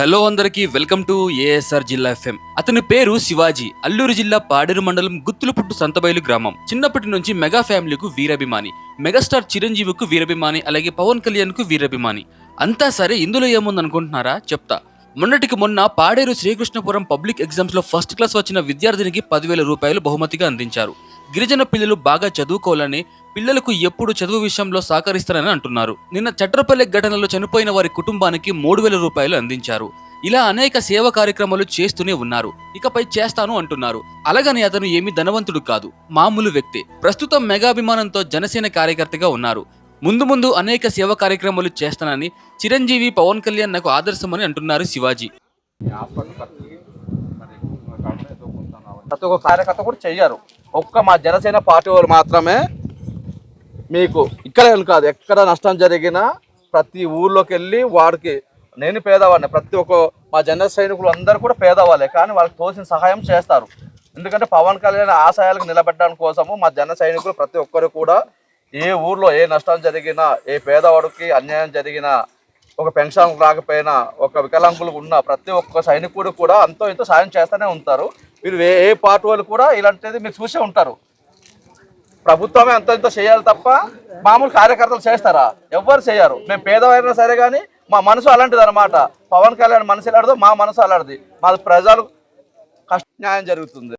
Hello అందరికీ welcome to ASR జిల్లా FM. అతని పేరు శివాజీ. అల్లూరు జిల్లా పాడేరు మండలం గుత్తులపుట్టు సంతబయలు గ్రామం. చిన్నప్పటి నుంచి మెగా ఫ్యామిలీకు వీరాభిమాని. మెగాస్టార్ చిరంజీవికు వీరాభిమాని అలాగే పవన్ కళ్యాణ్కు వీరాభిమాని. అంతా సరే ఇందులో ఏముందనుకుంటున్నారా? చెప్తా. మొన్నటికి మొన్న పాడేరు శ్రీకృష్ణపురం పబ్లిక్ ఎగ్జామ్స్లో ఫస్ట్ క్లాస్ వచ్చిన విద్యార్థినికి పదివేల రూపాయలు బహుమతిగా అందించారు. గిరిజన పిల్లలు బాగా చదువుకోవాలని పిల్లలకు ఎప్పుడు చదువు విషయంలో సహకరిస్తారని అంటున్నారు. నిన్న చట్రపల్లి ఘటనలో చనిపోయిన వారి కుటుంబానికి మూడు వేల రూపాయలు అందించారు. ఇలా అనేక సేవ కార్యక్రమాలు చేస్తూనే ఉన్నారు. ఇకపై చేస్తాను అంటున్నారు. అలాగని అతను ఏమి ధనవంతుడు కాదు. మామూలు వ్యక్తి. ప్రస్తుతం మెగాభిమానంతో జనసేన కార్యకర్తగా ఉన్నారు. ముందు ముందు అనేక సేవ కార్యక్రమాలు చేస్తానని చిరంజీవి పవన్ కళ్యాణ్ నాకు ఆదర్శమని అంటున్నారు శివాజీ. ప్రతి ఒక్క కార్యకర్త కూడా చెయ్యారు. ఒక్క మా జనసేన పార్టీ వాళ్ళు మాత్రమే మీకు ఇక్కడ కాదు ఎక్కడ నష్టం జరిగినా ప్రతి ఊర్లోకి వెళ్ళి వాడికి నేను పేదవాడిని ప్రతి ఒక్క మా జన సైనికులు అందరూ కూడా పేదవాళ్ళే కానీ వాళ్ళకి తోసిన సహాయం చేస్తారు. ఎందుకంటే పవన్ కళ్యాణ్ ఆశయాలకు నిలబెట్టడం కోసము మా జన సైనికులు ప్రతి ఒక్కరు కూడా ఏ ఊర్లో ఏ నష్టం జరిగినా ఏ పేదవాడికి అన్యాయం జరిగినా ఒక పెన్షన్ రాకపోయినా ఒక వికలాంగులు ఉన్న ప్రతి ఒక్క సైనికుడు కూడా అంతో ఇంతో సాయం చేస్తూనే ఉంటారు. మీరు ఏ ఏ పార్టీ వాళ్ళు కూడా ఇలాంటిది మీరు చూసే ఉంటారు. ప్రభుత్వమే అంత ఇంత చేయాలి తప్ప మామూలు కార్యకర్తలు చేస్తారా? ఎవ్వరు చేయరు. మేము పేదవారైనా సరే కానీ మా మనసు అలాంటిది అనమాట పవన్ కళ్యాణ్ మనసు ఎలాడదో మా మనసు అలాంటిది. మా ప్రజలు కష్ట న్యాయం జరుగుతుంది.